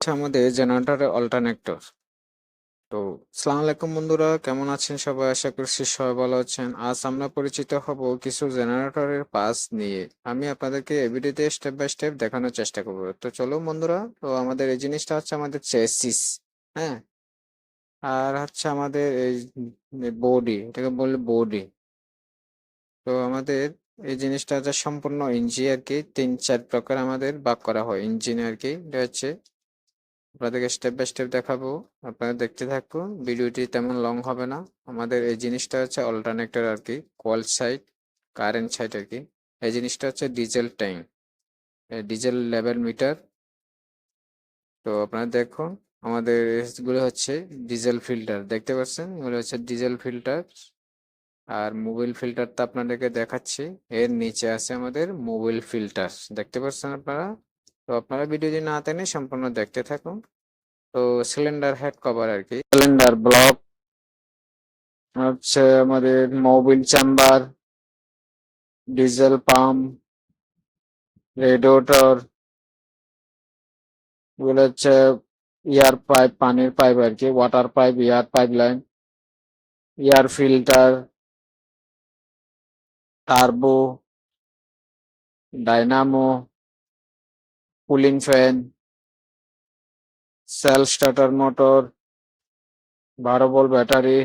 হচ্ছে আমাদের জেনারেটরের অল্টারনেটর। তো, সালাম আলাইকুম বন্ধুরা, কেমন আছেন সবাই? আশা করছি সবাই ভালো আছেন। আজ আমরা পরিচিত হব কিছু জেনারেটরের পাস নিয়ে। আমি আপনাদেরকে এই ভিডিওতে স্টেপ বাই স্টেপ দেখানোর চেষ্টা করব। তো চলো বন্ধুরা, তো আমাদের এই জিনিসটা হচ্ছে আমাদের চেসিস হ্যাঁ? আর হচ্ছে আমাদের এই বডি এটাকে বললে বডি তো আমাদের এই জিনিসটা হচ্ছে সম্পূর্ণ ইঞ্জিন আর কি তিন চার প্রকার আমাদের ভাগ করা হয়। ইঞ্জিন আর কি, এটা হচ্ছে আপনাদেরকে স্টেপ বাই স্টেপ দেখাবো। আপনারা দেখতে থাকুন, ভিডিওটি তেমন লং হবে না। আমাদের এই জিনিসটা হচ্ছে অল্টারনেটর আর কি কোয়াল সাইড কারেন্ট সাইড আর কি এই জিনিসটা হচ্ছে diesel tank diesel level meter তো আপনারা দেখুন, আমাদের এগুলো হচ্ছে ডিজেল ফিল্টার দেখতে পাচ্ছেন? এগুলো হচ্ছে ডিজেল ফিল্টার আর মোবিল ফিল্টারটা আপনাদেরকে দেখাচ্ছি। এর নিচে আছে আমাদের মোবিল ফিল্টার দেখতে পাচ্ছেন আপনারা? তো আপনারা ভিডিওটি না টেনে সম্পূর্ণ দেখতে থাকুন। তো সিলিন্ডার হেড কভার আর কি। সিলিন্ডার ব্লক হচ্ছে আমাদের Mobil chamber diesel pump radiator এগুলো হচ্ছে এয়ার পাইপ পানির পাইপ আর কি water pipe air pipe line air filter turbo dynamo cooling fan cell starter motor বারো বল ব্যাটারি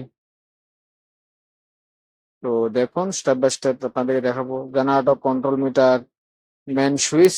তো দেখুন স্টেপ বাই স্টেপ আপনাদেরকে দেখাবো। Generator control meter main switch